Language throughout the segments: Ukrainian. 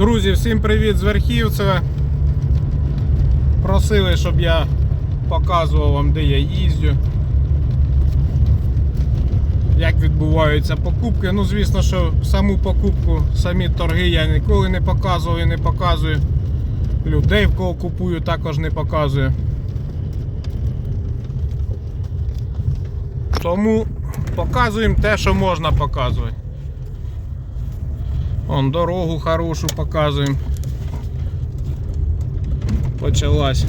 Друзі, всім привіт з Верхівцева. Просили, щоб я показував вам, де я їздю. Як відбуваються покупки. Ну, звісно, що саму покупку, самі торги я ніколи не показував і не показую. Людей, в кого купую, також не показую. Тому показуємо те, що можна показувати. Вон дорогу хорошу показуємо. Почалась.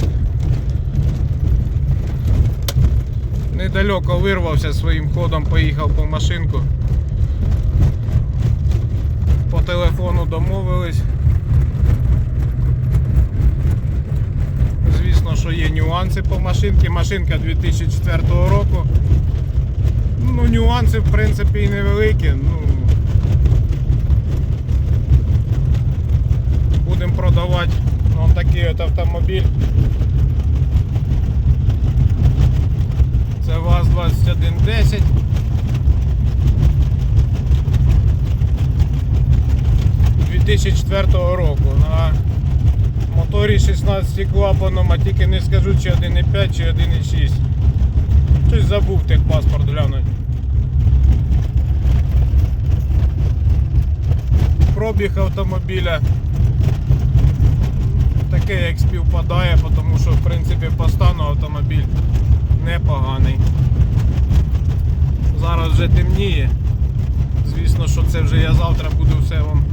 Недалеко вирвався своїм ходом, поїхав по машинку. По телефону домовились. Звісно, що є нюанси по машинці. Машинка 2004 року. Ну, нюанси в принципі і невеликі. Ну, будемо продавати вон такий от автомобіль. Це ВАЗ-2110. У 2004 року на моторі 16 клапаном, а тільки не скажу чи 1,5 чи 1,6. Щось забув техпаспорт глянуть. Пробіг автомобіля таке як співпадає, тому що в принципі по стану автомобіль непоганий. Зараз вже темніє. Звісно, що це вже я завтра буду все вам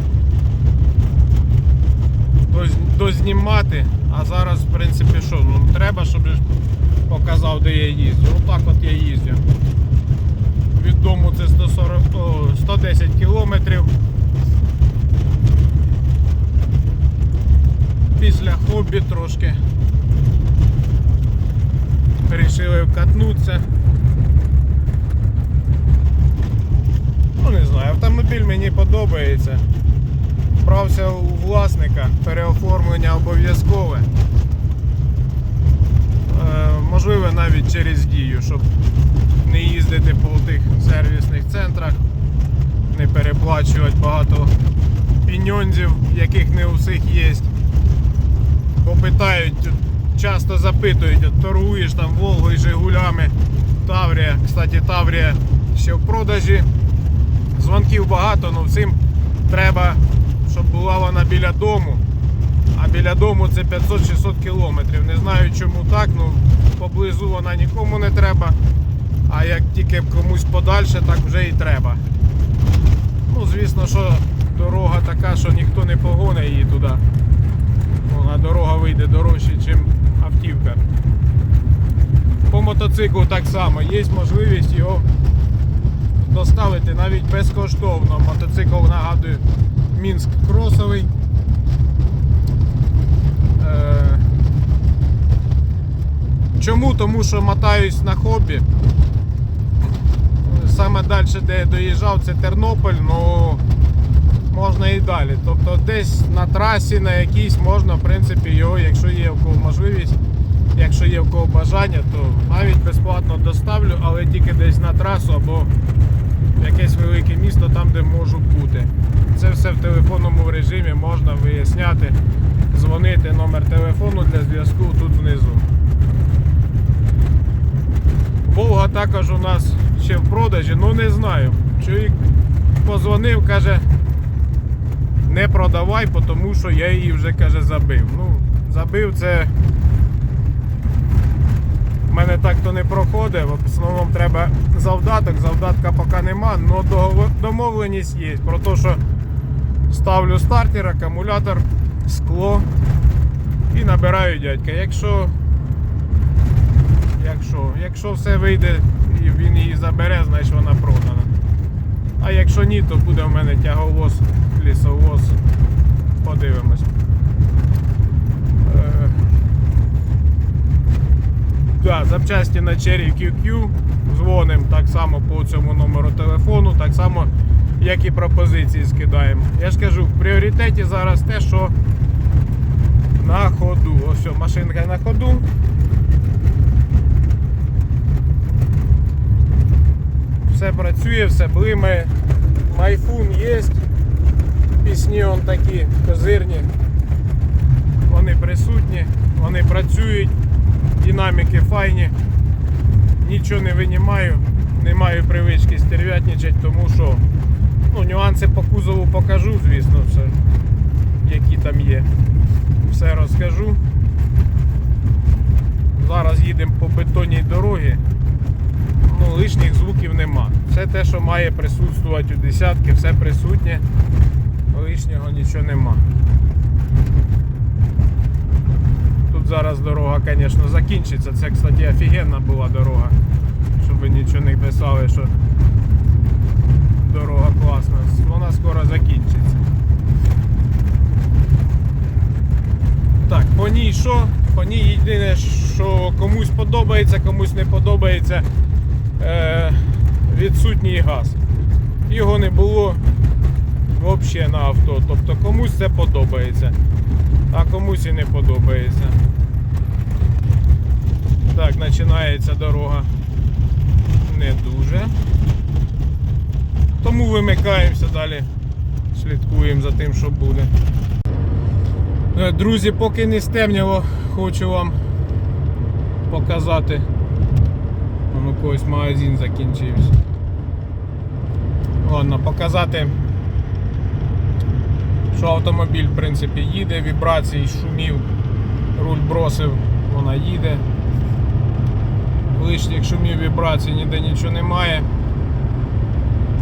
дознімати. А зараз, в принципі, що, ну треба, щоб показав, де я їздю. Отак от я їздю. Від дому це 140, 110 кілометрів. Після хобі трошки Рішили вкатнутися. Ну не знаю, автомобіль мені подобається. Брався у власника, переоформлення обов'язкове. Е, можливо навіть через дію, щоб не їздити по тих сервісних центрах, не переплачувати багато піньонзів, яких не у всіх є. Бо питають, часто запитують, торгуєш там Волгою, Жигулями, Таврія. Кстати, Таврія ще в продажі. Дзвонків багато, але всім треба, щоб була вона біля дому. А біля дому це 500-600 кілометрів. Не знаю чому так, ну поблизу вона нікому не треба. А як тільки комусь подальше, так вже і треба. Ну, звісно, що дорога така, що ніхто не погоне її туди. Вона дорога вийде дорожче, ніж автівка. По мотоциклу так само, є можливість його доставити навіть безкоштовно. Мотоцикл нагадую Мінськ кросовий. Е, Чому? Тому що мотаюсь на хобі. Саме далі, де я доїжджав, це Тернопіль, ну можна і далі. Тобто десь на трасі на якійсь можна, в принципі, його, якщо є в кого можливість, якщо є в кого бажання, то навіть безплатно доставлю, але тільки десь на трасу або в якесь велике місто, там, де можу бути. Це все в телефонному режимі можна виясняти, дзвонити номер телефону для зв'язку тут внизу. Волга також у нас ще в продажі, ну не знаю. Чоловік позвонив, каже, не продавай, тому що я її вже каже забив. Ну, забив це. в мене так то не проходить. В основному треба завдаток, завдатка поки нема, але домовленість є про те, що ставлю стартер, акумулятор, скло і набираю дядька. Якщо Якщо, якщо все вийде і він її забере, значить вона продана. А якщо ні, то буде в мене тяговоз, лісовоз. Подивимось. Е, Да, запчасті на Cherry QQ. Дзвонимо так само по цьому номеру телефону, так само, як і пропозиції скидаємо. Я ж кажу, в пріоритеті зараз те, що на ходу. Ось все, машинка на ходу. все працює, все блимає. Майфун є. Запісні он такі козирні. Вони присутні, вони працюють, динаміки файні. Нічого не винімаю, не маю привички стерв'ятничати, тому що ну, нюанси по кузову покажу, звісно, все, які там є. Все розкажу. Зараз їдемо по бетонній дорогі. Ну, лишніх звуків нема. Все те, що має присутствувати у десятки, все присутнє. Лишнього нічого нема. Тут зараз дорога, звісно, закінчиться. Це, кстати, офігенна була дорога. Щоб ви нічого не писали, що дорога класна. Вона скоро закінчиться. Так, по ній що? По ній єдине, що комусь подобається, комусь не подобається е, відсутній газ. Його не було взагалі на авто. Тобто комусь це подобається, а комусь і не подобається. Так, починається дорога не дуже. Тому вимикаємося далі, слідкуємо за тим, що буде. Е, Друзі, поки не стемніло, хочу вам показати. Вон когось магазин закінчився. Ладно, показати, що автомобіль в принципі їде, вібрацій, шумів, руль бросив, вона їде. Лишніх шумів вібрацій ніде нічого немає.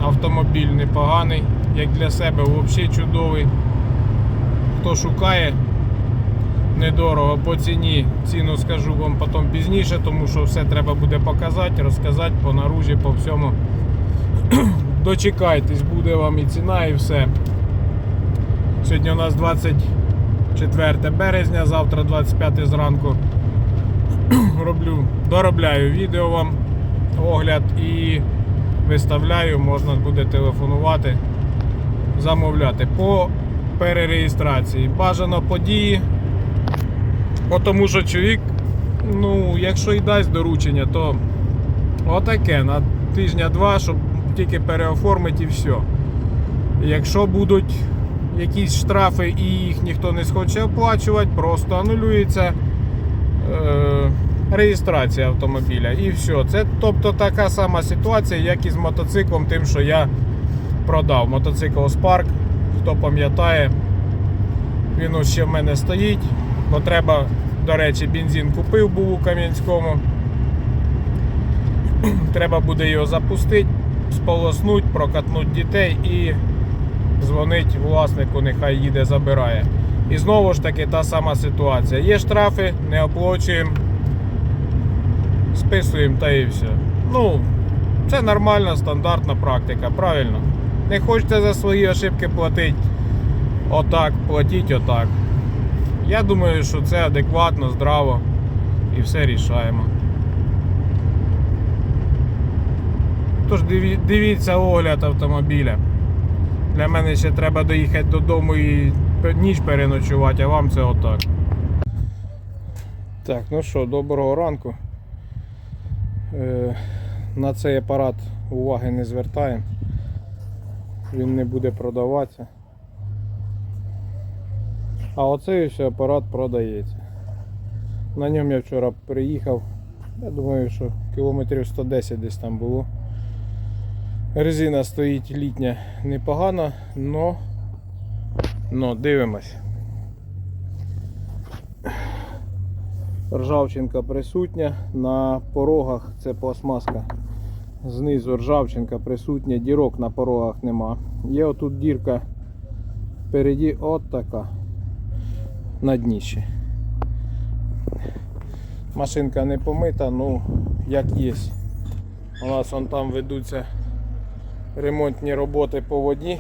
Автомобіль непоганий, як для себе взагалі чудовий. Хто шукає недорого по ціні, ціну скажу вам потім пізніше, тому що все треба буде показати, розказати по наружі, по всьому. Дочекайтесь, буде вам і ціна, і все. Сьогодні у нас 24 березня, завтра 25 зранку. Роблю, доробляю відео вам огляд і виставляю, можна буде телефонувати, замовляти по перереєстрації. Бажано події. Тому що чоловік, ну, якщо й дасть доручення, то отаке на тижня-два, щоб тільки переоформити і все. Якщо будуть якісь штрафи і їх ніхто не схоче оплачувати, просто анулюється е, реєстрація автомобіля. І все. Це тобто така сама ситуація, як і з мотоциклом, тим, що я продав. Мотоцикл Spark, хто пам'ятає, він ще в мене стоїть. Бо треба, до речі, бензин купив був у Кам'янському. Треба буде його запустити, сполоснуть, прокатнути дітей і дзвонить власнику, нехай їде, забирає. І знову ж таки та сама ситуація. Є штрафи, не оплачуємо, списуємо та і все. Ну, це нормальна стандартна практика, правильно. Не хочете за свої ошибки платити. Отак, платіть отак. Я думаю, що це адекватно, здраво і все рішаємо. Тож дивіться огляд автомобіля. Для мене ще треба доїхати додому і ніч переночувати, а вам це отак. Так, ну що, доброго ранку. Е, на цей апарат уваги не звертаємо. Він не буде продаватися. А оцей ось апарат продається. На ньому я вчора приїхав. Я думаю, що кілометрів 110 десь там було. Резина стоїть літня непогана, но, но дивимось. Ржавчинка присутня, на порогах це пластмаска. Знизу ржавчинка присутня, дірок на порогах нема. Є отут дірка впереді от така на дніщі. Машинка не помита, ну як є. У нас вон там ведуться ремонтні роботи по воді.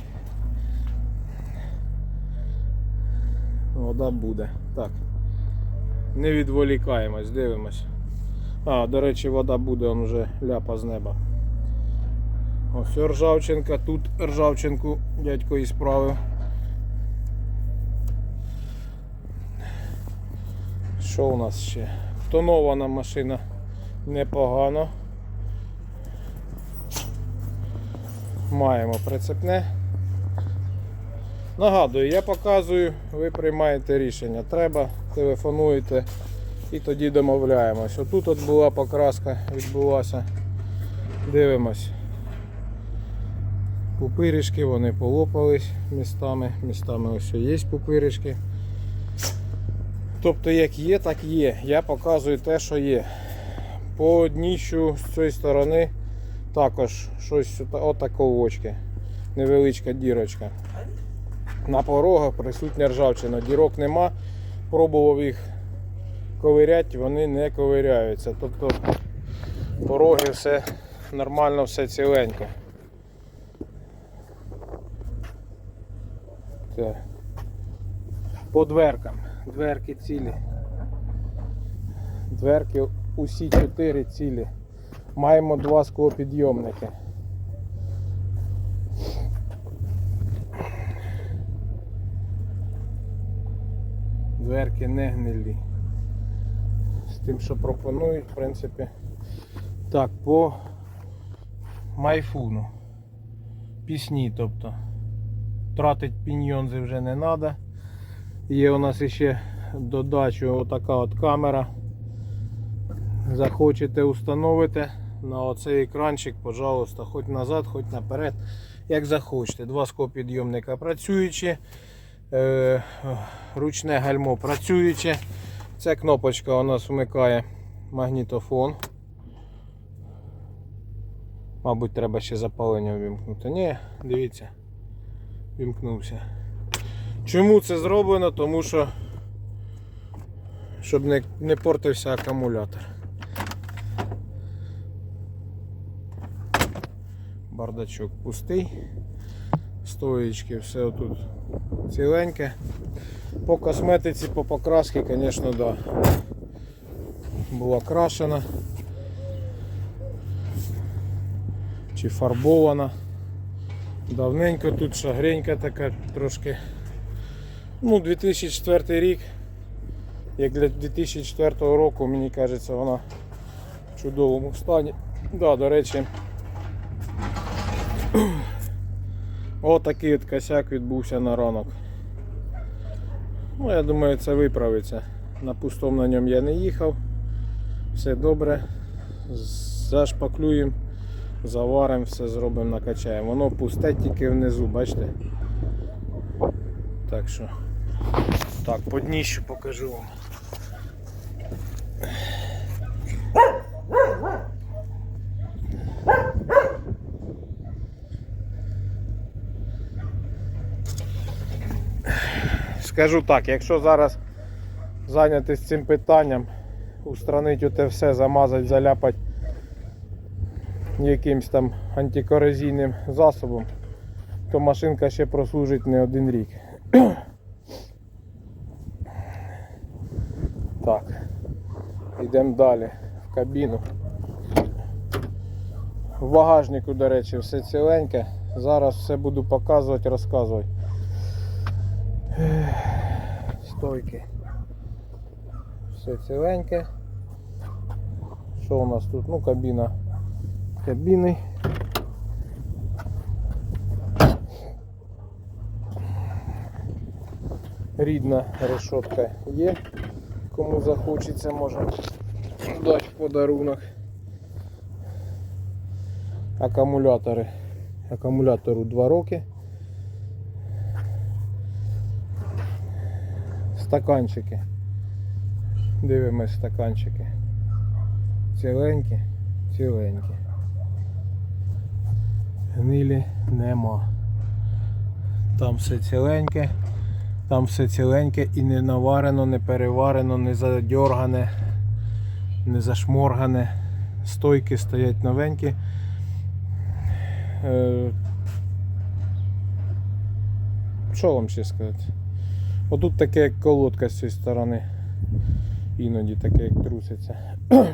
Вода буде. Так. Не відволікаємось, дивимось. А, до речі, вода буде, он вже ляпа з неба. Ось ржавчинка, тут ржавчинку дядько і справив. Що у нас ще? Тонована машина непогано. Маємо прицепне. Нагадую, я показую, ви приймаєте рішення. Треба, телефонуєте і тоді домовляємось. Отут от була покраска, відбулася. Дивимось. Пупиришки, вони полопались містами. Містами ось є пупиришки. Тобто як є, так є. Я показую те, що є. По дніщу з цієї сторони також щось ота- отаковочки. Невеличка дірочка. На порогах присутня ржавчина. Дірок нема. Пробував їх ковиряти, вони не ковиряються. Тобто пороги все нормально, все ціленько. Так. По дверкам. Дверки цілі. Дверки усі чотири цілі. Маємо два склопідйомники. Дверки не гнилі. З тим, що пропонують, в принципі. Так, по майфуну. Пісні, тобто. Тратить піньйонзи вже не треба. Є у нас ще додачу отака от камера. Захочете установити на оцей екранчик, пожалуйста, хоч назад, хоч наперед, як захочете. Два скопідйомника працюючі, е, ручне гальмо працююче. Ця кнопочка у нас вмикає магнітофон. Мабуть, треба ще запалення вимкнути. Ні, дивіться, вімкнувся. Чому це зроблено? Тому що щоб не, не портився акумулятор. Бардачок пустий. Стоїчки, все отут ціленьке. По косметиці, по покрасці, звісно, да. Була крашена. Чи фарбована. Давненько тут шагренька така трошки. Ну, 2004 рік. Як для 2004 року, мені кажеться, вона в чудовому стані. Да, до речі, отакий от косяк відбувся на ранок. Ну, я думаю, це виправиться. На пустому на ньому я не їхав. Все добре. Зашпаклюємо, заваримо, все зробимо, накачаємо. Воно пусте тільки внизу, бачите? Так що. Так, по дніщу покажу вам. Скажу так, якщо зараз зайнятися цим питанням, устранити оте все, замазати, заляпати якимсь там антикорозійним засобом, то машинка ще прослужить не один рік. Так, йдемо далі в кабіну. В багажнику, до речі, все ціленьке. Зараз все буду показувати, розказувати. Стойки. Все ціленьке. Що у нас тут? Ну, кабіна кабіни. Рідна решетка є. Кому захочеться, може дати в подарунок. Акумулятори. Акумулятору 2 роки. Стаканчики. Дивимось стаканчики. Ціленькі, ціленькі. Гнилі нема. Там все ціленьке. Там все ціленьке і не наварено, не переварено, не задьоргане, не зашморгане. Стойки стоять новенькі. Е, Що вам ще сказати? Отут таке як колодка з цієї сторони. Іноді таке як труситься.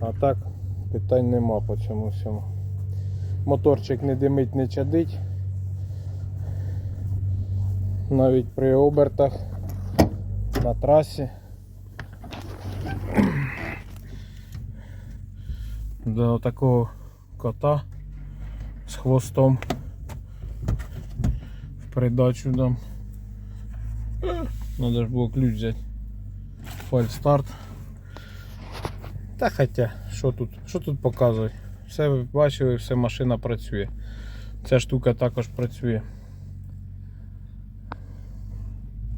А так питань нема по цьому всьому. Моторчик не димить, не чадить. Навіть при обертах на трасі. До такого кота з хвостом. В придачу дам. Надо ж було ключ взяти. Фальстарт. Та хоча, що тут, що тут показують? Все ви бачили, все машина працює. Ця штука також працює.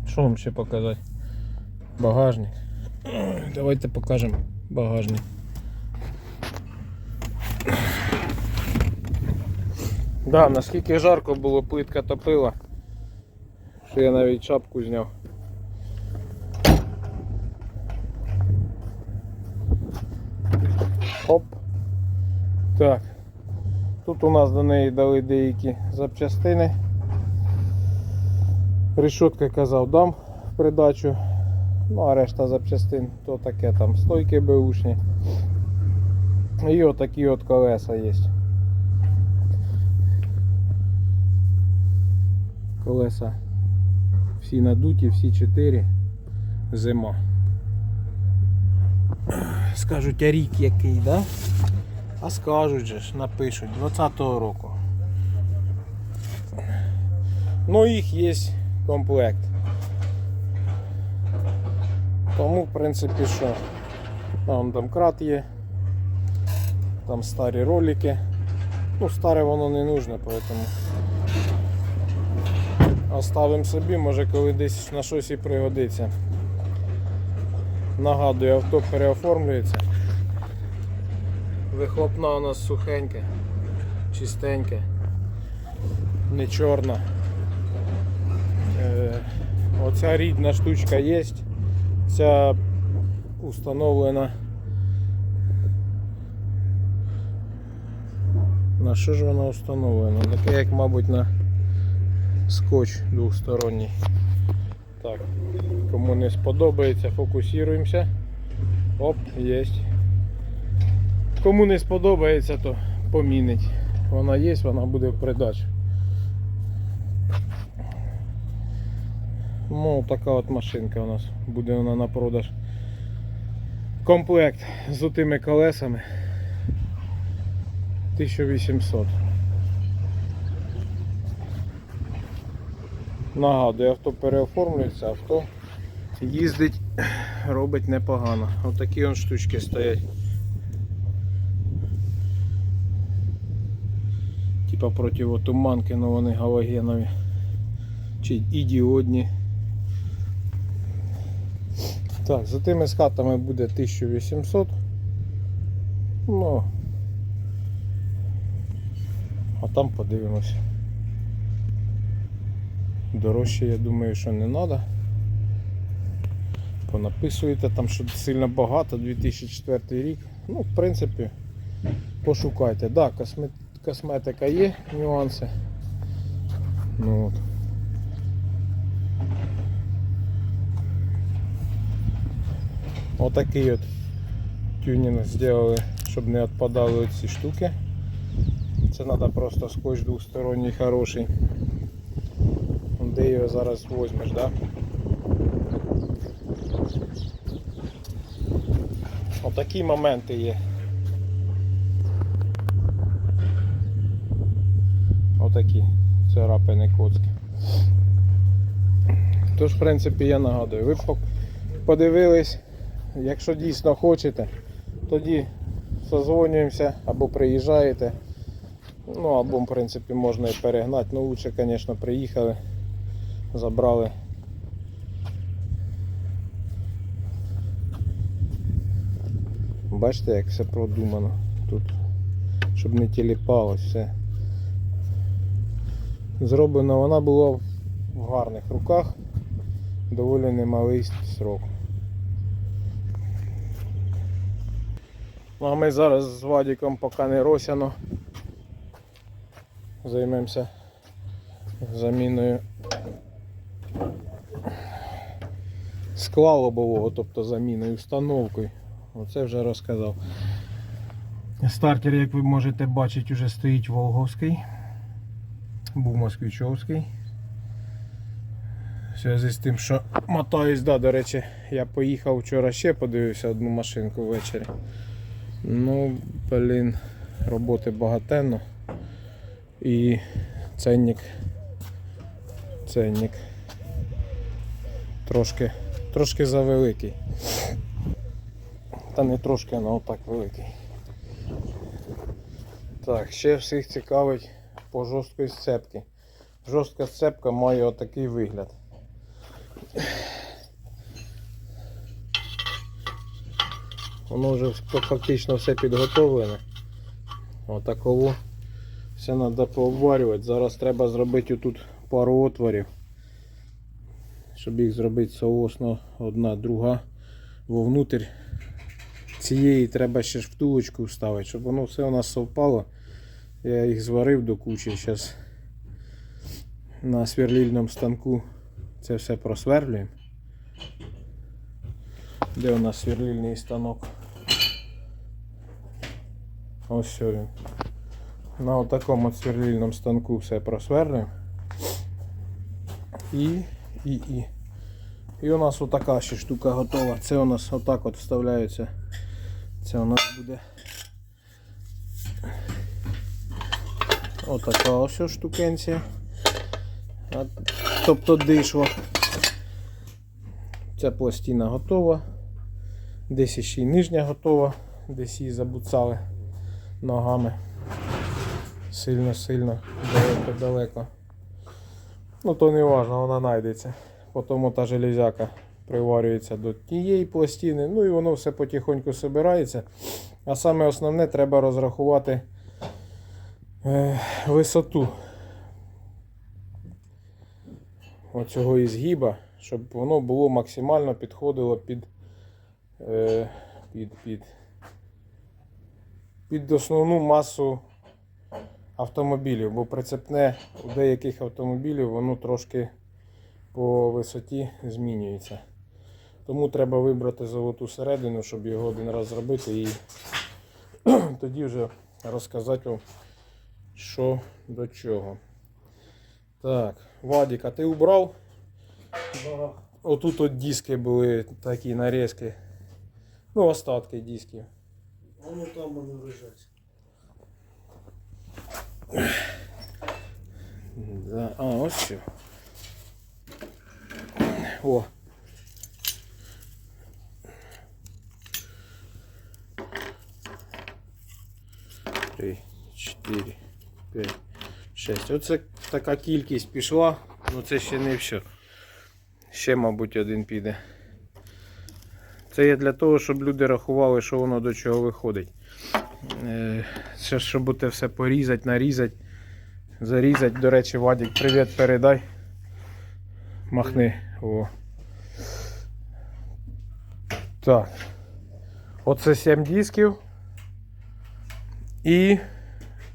Що вам ще показати? Багажник. Давайте покажемо багажник. Да, наскільки жарко було, плитка топила, що я навіть шапку зняв. Оп. Так. Тут у нас до неї дали деякі запчастини. Решетка казав дам придачу. Ну а решта запчастин то таке там стойки беушні. І отакі от колеса є. Колеса всі надуті, всі чотири. Зима. Скажуть, а рік який, да? А скажуть же ж, напишуть, 20-го року. Ну їх є комплект. Тому, в принципі, що там домкрат є, там старі ролики. Ну, старе воно не нужно, поэтому оставимо собі, може коли десь на щось і пригодиться. Нагадую, авто переоформлюється. Вихлопна у нас сухенька, чистенька, не чорна. Е, оця рідна штучка є. Ця установлена. На що ж вона установлена? Таке як, мабуть, на скотч двосторонній. Так, кому не сподобається, фокусуємося. Оп, є. Кому не сподобається, то помінить. Вона є, вона буде в придачі. Ну, така от машинка у нас буде вона на продаж. Комплект з отими колесами 1800. Нагадую, авто переоформлюється, авто їздить, робить непогано. Отакі он штучки стоять. Типа противотуманки, але вони галогенові. Чи ідіодні. Так, за тими скатами буде 1800. Ну, а там подивимось. Дорожче, я думаю, що не треба. Понаписуєте там, що сильно багато, 2004 рік. Ну, в принципі, пошукайте. Так, да, косме... косметика є, нюанси. Ну, от. Отакий от тюнінг зробили, щоб не відпадали ці штуки. Це треба просто скотч двосторонній хороший. Його зараз возьмеш, да? Отакі моменти є. Отакі царапини коцки. Тож, в принципі, я нагадую, ви подивились, якщо дійсно хочете, тоді созвонюємося або приїжджаєте. Ну або в принципі можна і перегнати. Ну лучше, звісно, приїхали, забрали. Бачите, як все продумано тут, щоб не тіліпалось все. Зроблено вона була в гарних руках, доволі немалий срок. Ну а ми зараз з Вадіком поки не росяно займемося заміною скла лобового, тобто заміною установкою. Оце вже розказав. Стартер, як ви можете бачити, вже стоїть Волговський. Був москвичовський. В зв'язку з тим, що мотаюсь, да, до речі, я поїхав вчора ще подивився одну машинку ввечері. Ну, блін, роботи багатенно. І ценник ценник. Трошки, трошки завеликий. Та не трошки, а отак великий. Так, ще всіх цікавить по жорсткої сцепки. Жорстка сцепка має отакий вигляд. Воно вже фактично все підготовлене. Отаково все треба пообварювати. Зараз треба зробити тут пару отворів, щоб їх зробити соосно одна, друга вовнутрь. Цієї треба ще ж втулочку вставити, щоб воно все у нас совпало. Я їх зварив до кучі. Зараз на сверлільному станку це все просверлюємо. Де у нас сверлильний станок? Ось він. На такому от сверлильному станку все просверлюємо. І, і, і. І у нас отака ще штука готова. Це у нас отак от вставляється. Це у нас буде отака ось штукенція. Тобто дишло. Ця пластина готова. Десь ще й нижня готова, десь її забуцали ногами. Сильно-сильно, далеко-далеко. Ну то не важно, вона знайдеться. Потім та железяка приварюється до тієї пластини, ну і воно все потихоньку собирається. А саме основне треба розрахувати е, висоту оцього ізгіба, щоб воно було максимально підходило під, е, під, під, під основну масу автомобілів, бо прицепне у деяких автомобілів воно трошки по висоті змінюється. Тому треба вибрати золоту середину, щоб його один раз зробити і тоді вже розказати вам, що до чого. Так, Вадик, а ти убрав? Да. Отут от диски були такі нарізки. Ну, остатки дисків. Воно там вони лежать. Да. А, ось що. О. Три, чотири, п'ять, шесть. Оце така кількість пішла, ну це ще не все. Ще, мабуть, один піде. Це є для того, щоб люди рахували, що воно до чого виходить. Е, ж, щоб те все порізати, нарізати, зарізати. До речі, Вадик, привіт передай. Махни. О. Так. Оце 7 дисків. І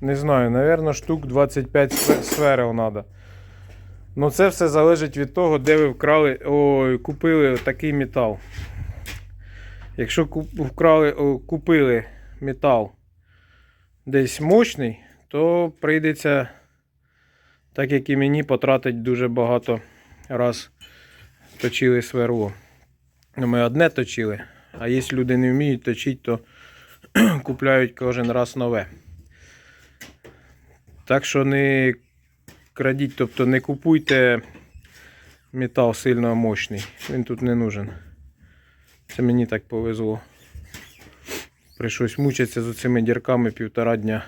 не знаю, напевно, штук 25 све- сверел треба. Ну це все залежить від того, де ви вкрали, ой, купили такий метал. Якщо вкрали, о, купили метал десь мощний, то прийдеться, так як і мені, потратити дуже багато раз точили сверло. Ну, Ми одне точили, а якщо люди не вміють точити, то купляють кожен раз нове. Так що не крадіть, тобто не купуйте метал сильно мощний. Він тут не нужен. Це мені так повезло. Прийшлось мучитися з цими дірками півтора дня.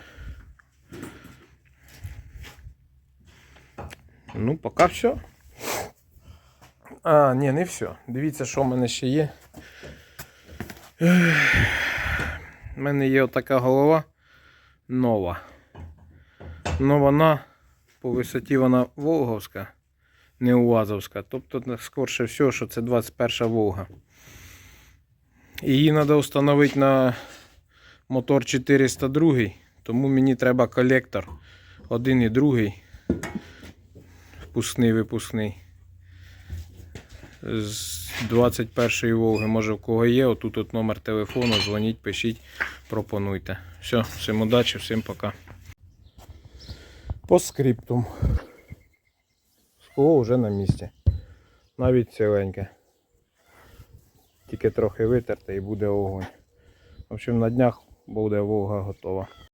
Ну, поки все. А, ні, не все. Дивіться, що в мене ще є. У мене є отака голова нова. Ну вона по висоті вона Волговська, не Уазовська. Тобто, скорше всього, що це 21 Волга. Її треба встановити на мотор 402, тому мені треба колектор. Один і другий. Впускний випускний. З 21-ї Волги, може в кого є, отут от номер телефону, дзвоніть, пишіть, пропонуйте. Все, всім удачі, всім пока. По скриптум. Скло вже на місці. Навіть ціленьке. Тільки трохи витерте і буде огонь. В общем, на днях буде Волга готова.